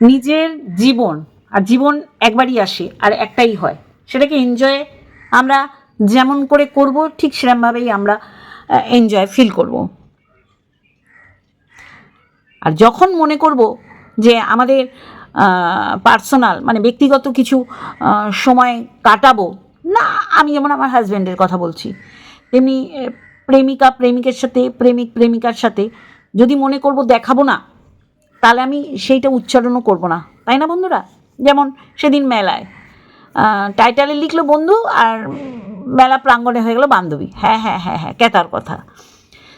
নিজের জীবন, আর জীবন একবারই আসে আর একটাই হয়। সেটাকে এনজয় আমরা যেমন করে করব, ঠিক সেরমভাবেই আমরা এনজয় ফিল করব। আর যখন মনে করব যে আমাদের পার্সোনাল মানে ব্যক্তিগত কিছু সময় কাটাবো, না, আমি যেমন আমার হাজব্যান্ডের কথা বলছি, তেমনি প্রেমিকা, প্রেমিকের সাথে, প্রেমিক, প্রেমিকার সাথে যদি মনে করব দেখাবো না তাহলে আমি সেইটা উচ্চারণও করব না, তাই না বন্ধুরা? যেমন সেদিন মেলায় টাইটালে লিখলো বন্ধু আর মেলা প্রাঙ্গণে হয়ে গেলো বান্ধবী। হ্যাঁ হ্যাঁ হ্যাঁ হ্যাঁ কেতার কথা।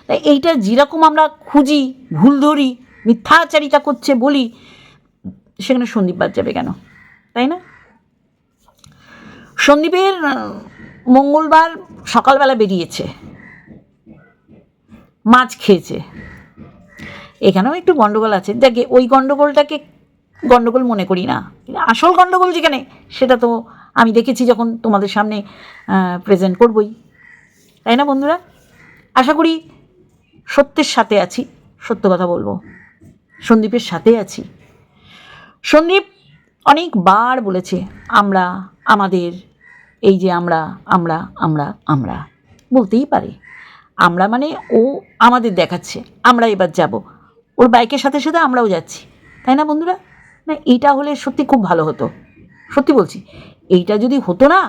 তাই এইটা যেরকম আমরা খুঁজি, ভুল ধরি, মিথ্যাচারিতা করছে বলি, সেখানে সন্দীপ বাদ যাবে কেন? তাই না? সন্দীপের মঙ্গলবার সকালবেলা বেরিয়েছে। মাছ খেয়েছে। এখানেও একটু গন্ডগোল আছে। দেখে ওই গন্ডগোলটাকে গন্ডগোল মনে করি না। আসল গন্ডগোল যেখানে, সেটা তো আমি দেখেছি যখন তোমাদের সামনে প্রেজেন্ট করবই। তাই না বন্ধুরা? আশা করি সত্যের সাথে আছি, সত্য কথা বলব। সন্দীপের সাথে আছি। সন্দীপ অনেকবার বলেছে, আমরা, আমাদের, এই যে আমরা আমরা আমরা আমরা। বলতেই পারে। আমরা মানে ও আমাদের দেখাচ্ছে, আমরা এবার যাব। ওর বাইকের সাথে সাথে আমরাও যাচ্ছি। তাই না বন্ধুরা? না, এইটা হলে সত্যি খুব ভালো হতো। সত্যি বলছি, এইটা যদি হতো না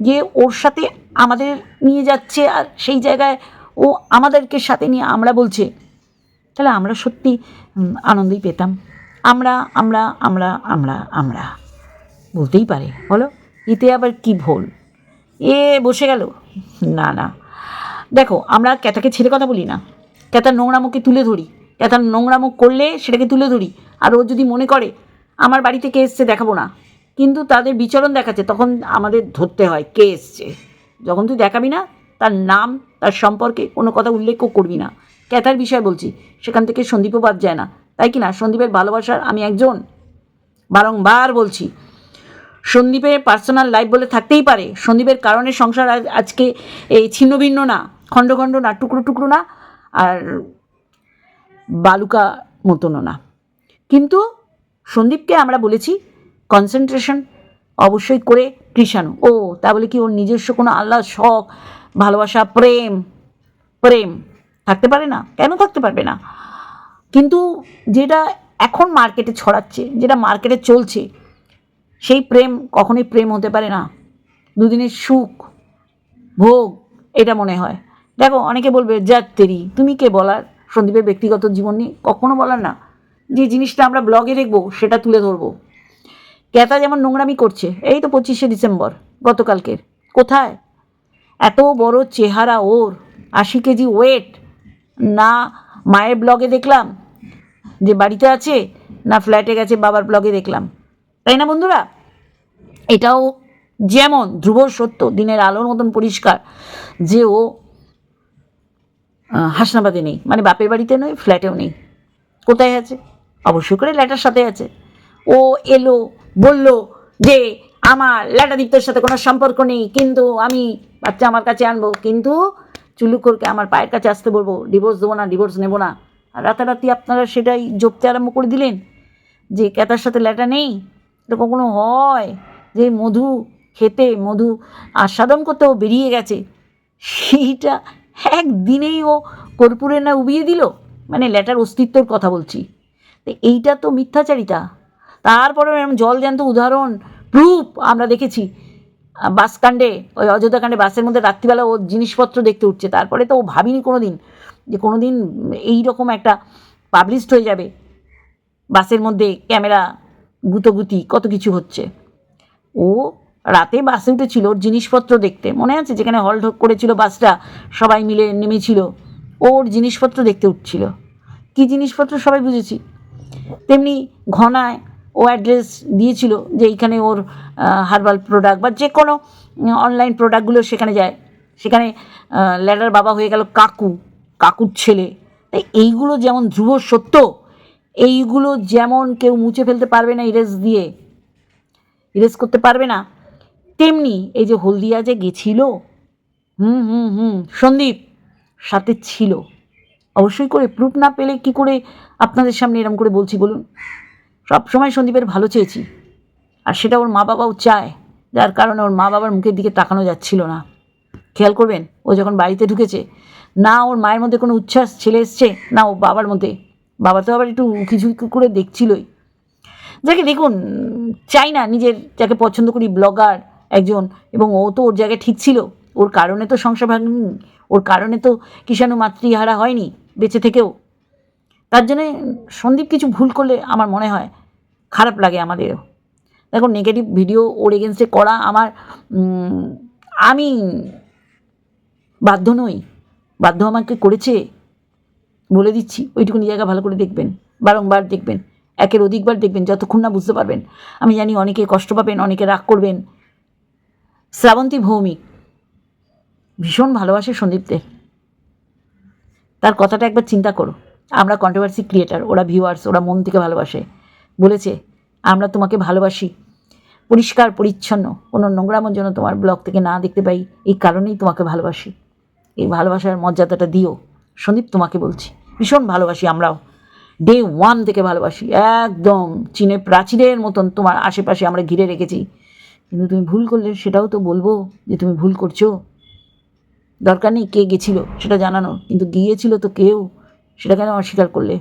যে ওর সাথে আমাদের নিয়ে যাচ্ছে আর সেই জায়গায় ও আমাদেরকে সাথে নিয়ে আমরা বলছে, তাহলে আমরা সত্যি আনন্দই পেতাম। আমরা আমরা আমরা আমরা আমরা। বলতেই পারে, বলো? এতে আবার কি ভুল? এ বসে গেল। না না। দেখো, আমরা ক্যাতাকে ছেড়ে কথা বলি না। ক্যাতার নোংরামুখে তুলে ধরি। ক্যাতার নোংরামুখ করলে সেটাকে তুলে ধরি। আর ও যদি মনে করে, আমার বাড়িতে কে এসছে, দেখাবো না। কিন্তু তাদের বিচরণ দেখাচ্ছে, তখন আমাদের ধরতে হয়, কে এসছে? যখন তুই দেখাবি না, তার নাম, তার সম্পর্কে কোনো কথা উল্লেখও করবি না। ক্যাথার বিষয় বলছি? সেখান থেকে সন্দীপও বাদ যায় না। তাই কি না? সন্দীপের ভালোবাসার আমি একজন? বারংবার বলছি, সন্দীপের পার্সোনাল লাইফ বলে থাকতেই পারে। সন্দীপের কারণে সংসার আজ, আজকে এই ছিন্ন ভিন্ন না খণ্ড খণ্ড না, টুকরো টুকরো না। আর বালুকা মতনও না। কিন্তু সন্দীপকে আমরা বলেছি কনসেন্ট্রেশন অবশ্যই করে কৃষাণু। ও, তা বলে কি ওর নিজস্ব কোনো আল্লাহ শখ, ভালোবাসা, প্রেম? প্রেম থাকতে পারে না? কেন থাকতে পারবে না? কিন্তু যেটা এখন মার্কেটে ছড়াচ্ছে, যেটা মার্কেটে চলছে, সেই প্রেম কখনোই প্রেম হতে পারে না। দুদিনের সুখ, ভোগ, এটা মনে হয়। দেখো, অনেকে বলবে, যাক তেরি, তুমি কে বলার? সন্দীপের ব্যক্তিগত জীবন নিয়ে কখনো বলার না। যে জিনিসটা আমরা ব্লগে দেখব, সেটা তুলে ধরবো। ক্যাতা যেমন নোংরামি করছে, এই তো পঁচিশে ডিসেম্বর, গতকালকের। কোথায়? এত বড় চেহারা ওর, আশি কেজি ওয়েট না মায়ের ব্লগে দেখলাম, যে বাড়িতে আছে, না ফ্ল্যাটে গেছে, বাবার ব্লগে দেখলাম। তাই না বন্ধুরা? এটাও যেমন ধ্রুব সত্য, দিনের আলোর মতন পরিষ্কার, যে ও হাসনাবাদে নেই। মানে বাপের বাড়িতে নয়, ফ্ল্যাটেও নেই। কোথায় আছে? অবশ্যই করে ল্যাটার সাথে আছে। ও এলো, বলল যে আমার ল্যাটাদীপ্তর সাথে কোনো সম্পর্ক নেই, কিন্তু আমি বাচ্চা আমার কাছে আনব। কিন্তু চুলুকরকে আমার পায়ের কাছে আসতে বলব ডিভোর্স দেবো না ডিভোর্স নেব না। আর রাতারাতি আপনারা সেটাই জপতে আরম্ভ করে দিলেন? যে ক্যাতার সাথে ল্যাটা নেই, এটা কখনো হয়? যে মধু খেতে, মধু আস্বাদন করতে ও বেরিয়ে গেছে। সেইটা একদিনেই ও কর্পূরে না উবিয়ে দিল? মানে ল্যাটার অস্তিত্বর কথা বলছি। তো এইটা তো মিথ্যাচারিতা। তারপরে এরকম জল জ্যান্ত উদাহরণ প্রুফ আমরা দেখেছি। আহ, বাস কাণ্ডে ওই অযোধ্যা কাণ্ডে বাসের মধ্যে রাত্রিবেলা ও জিনিসপত্র দেখতে উঠছে। তারপরে তো ও ভাবিনি কোনো দিন যে কোনো দিন এইরকম একটা পাবলিশড হয়ে যাবে। বাসের মধ্যে ক্যামেরা গুতোগুতি কত কিছু হচ্ছে। ও রাতে বাসে উঠেছিল ওর জিনিসপত্র দেখতে। মনে আছে? যেখানে হল ঢোক করেছিল বাসটা সবাই মিলে নেমেছিল। ওর জিনিসপত্র দেখতে উঠছিল। কি জিনিসপত্র সবাই বুঝেছি? তেমনি ঘনায় ও অ্যাড্রেস দিয়েছিল যে এইখানে ওর হার্বাল প্রোডাক্ট বা যে কোনো অনলাইন প্রোডাক্টগুলো সেখানে যায়। সেখানে ল্যাডার বাবা হয়ে গেল কাকু, কাকুর ছেলে। তাই এইগুলো যেমন ধ্রুব সত্য, এইগুলো যেমন কেউ মুছে ফেলতে পারবে না ইরেজ দিয়ে। ইরেজ করতে পারবে না। তেমনি এই যে হলদিয়া যে গেছিল, হুম হুম হুম, সন্দীপ, সাথে ছিল। অবশ্যই করে প্রুফ না পেলে কি করে আপনাদের সামনে এরম করে বলছি বলুন? সব সময় সন্দীপের ভালো চেয়েছি। আর সেটা ওর মা বাবাও চায়, যার কারণে ওর মা বাবার মুখের দিকে তাকানো যাচ্ছিল না। খেয়াল করবেন, ও যখন বাড়িতে ঢুকেছে, না ওর মায়ের মধ্যে কোনো উচ্ছ্বাস ছেলে এসছে, না ও বাবার মধ্যে। বাবা তো আবার একটু কিছু করে দেখছিলই। যাকে দেখুন, চাই না নিজের, যাকে পছন্দ করি ব্লগার একজন, এবং ও তো ওর জায়গায় ঠিক ছিল। ওর কারণে তো সংসার ভাঙনি, ওর কারণে তো কিষাণু মাতৃহারা হয়নি বেঁচে থেকেও। তার জন্যে সন্দীপ কিছু ভুল করলে আমার মনে হয় খারাপ লাগে আমাদেরও। দেখো নেগেটিভ ভিডিও ওর এগেনস্টে করা আমার আমি বাধ্য নই। বাধ্য আমাকে করেছে, বলে দিচ্ছি। ওইটুকুনি জায়গা ভালো করে দেখবেন, বারংবার দেখবেন, একের অধিকবার দেখবেন, যতক্ষণ না বুঝতে পারবেন। আমি জানি অনেকে কষ্ট পাবেন, অনেকে রাগ করবেন শ্রাবন্তী ভৌমিক। ভীষণ ভালোবাসে সন্দীপদের তার কথাটা একবার চিন্তা করো। আমরা কন্ট্রোভার্সি ক্রিয়েটার ওরা ভিউয়ার্স ওরা মন থেকে ভালোবাসে। বলেছে, আমরা তোমাকে ভালোবাসি। পরিষ্কার, পরিচ্ছন্ন। কোনো নোংরামোর জন্য তোমার ব্লগ থেকে না দেখতে পাই। এই কারণেই তোমাকে ভালোবাসি। এই ভালোবাসার মর্যাদাটা দিও। সন্দীপ তোমাকে বলছি, ভীষণ ভালোবাসি আমরাও। ডে ওয়ান থেকে ভালোবাসি। একদম চীনের প্রাচীরের মতন তোমার আশেপাশে আমরা ঘিরে রেখেছি। কিন্তু তুমি ভুল করলে সেটাও তো বলব যে তুমি ভুল করছ। দরকার নেই কে গেছিল সেটা জানানো কিন্তু গিয়েছিল তো কেউ সেটা কেন অস্বীকার করলে?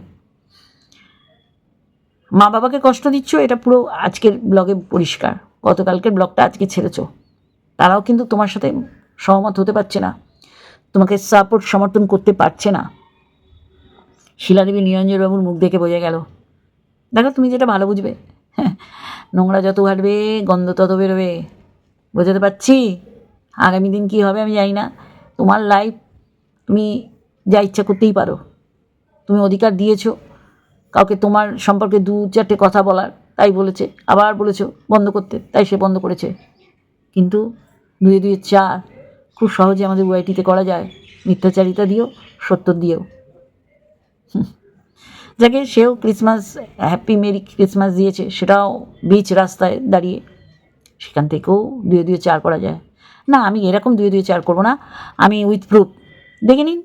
মা বাবাকে কষ্ট দিচ্ছ এটা পুরো আজকের ব্লগে পরিষ্কার। গতকালকের ব্লগটা আজকে ছেড়েছো। তারাও কিন্তু তোমার সাথে সহমত হতে পারছে না। তোমাকে সাপোর্ট সমর্থন করতে পারছে না। শিলাদেবী নিরঞ্জনবাবুর মুখ দেখে বোঝা গেল। দেখো তুমি যেটা ভালো বুঝবে। হ্যাঁ, নোংরা যত ঘাটবে গন্ধ তত বেরোবে। বোঝাতে পারছি? আগামী দিন কী হবে আমি জানি না। তোমার লাইফ তুমি যা ইচ্ছা করতেই পারো। তুমি অধিকার দিয়েছ। কাউকে তোমার সম্পর্কে দু চারটে কথা বলার, তাই বলেছে। আবার বলেছ বন্ধ করতে, তাই সে বন্ধ করেছে। কিন্তু দুয়ে দুয়ে চার, খুব সহজে আমাদের ওয়াইটিতে করা যায়। মিথ্যাচারিতা দিও, সত্য দিয়েও হুম। যাকে সেও ক্রিসমাস, হ্যাপি মেরি ক্রিসমাস দিয়েছে, সেটাও বিচ রাস্তায় দাঁড়িয়ে। সেখান থেকেও দুয়ে দুয়ে চার করা যায়। না, আমি এরকম দুয়ে দুয়ে চার করব না। আমি উইথ প্রুফ দেখে নিন,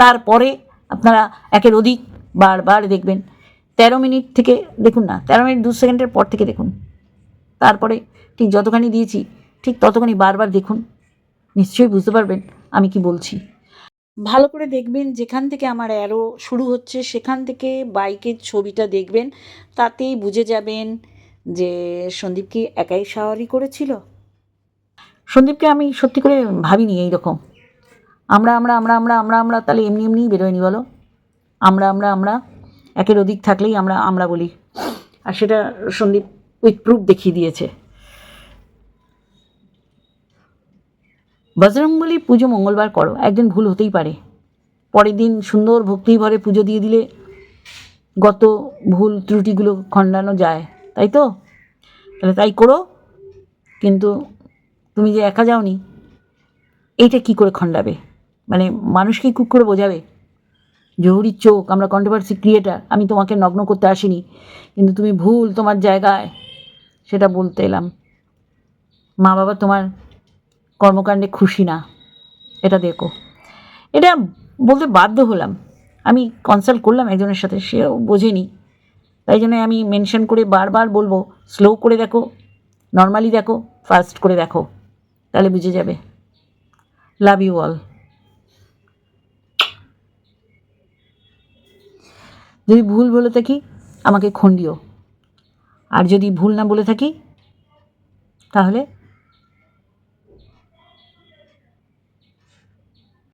তারপরে আপনারা একের অধিক বারবার দেখবেন। তেরো মিনিট থেকে, দেখুন না, তেরো মিনিট দু সেকেন্ডের পর থেকে দেখুন। তারপরে ঠিক যতখানি দিয়েছি, ঠিক ততখানি বারবার দেখুন। নিশ্চয়ই বুঝতে পারবেন আমি কি বলছি। ভালো করে দেখবেন যেখান থেকে আমার অ্যারো শুরু হচ্ছে, সেখান থেকে বাইকের ছবিটা দেখবেন, তাতেই বুঝে যাবেন যে সন্দীপ কি একাই সাওয়ারি করেছিল। সন্দীপকে আমি সত্যি করে ভাবিনি এই রকম আমরা আমরা আমরা আমরা আমরা আমরা তাহলে এমনি এমনিই বেরোয়নি বলো? আমরা আমরা আমরা একের অধিক থাকলেই আমরা আমরা বলি। আর সেটা সন্দীপ উইথ প্রুফ দেখিয়ে দিয়েছে। বজরংবলী পুজো মঙ্গলবার করো, একদিন ভুল হতেই পারে। পরের দিন সুন্দর ভক্তি ভরে পুজো দিয়ে দিলে গত ভুল ত্রুটিগুলো খণ্ডানো যায়, তাই তো? তাহলে তাই করো, কিন্তু তুমি যে একা যাওনি, এইটা কি করে খণ্ডাবে? মানে মানুষকে কুক করে বোঝাবে? জহুরির চোখ, আমরা কন্ট্রোভার্সি ক্রিয়েটার আমি তোমাকে নগ্ন করতে আসিনি, কিন্তু তুমি ভুল তোমার জায়গায়, সেটা বলতে এলাম। মা বাবা তোমার কর্মকাণ্ডে খুশি না, এটা দেখো। এটা বলতে বাধ্য হলাম। আমি কনসাল্ট করলাম একজনের সাথে, সেও বোঝেনি। তাই জন্য আমি মেনশন করে বারবার বলব স্লো করে দেখো নর্মালি দেখো ফাস্ট করে দেখো, তাহলে বুঝে যাবে। লাভ ইউ অল যদি ভুল বলে থাকি, আমাকে খণ্ডিও আর যদি ভুল না বলে থাকি, তাহলে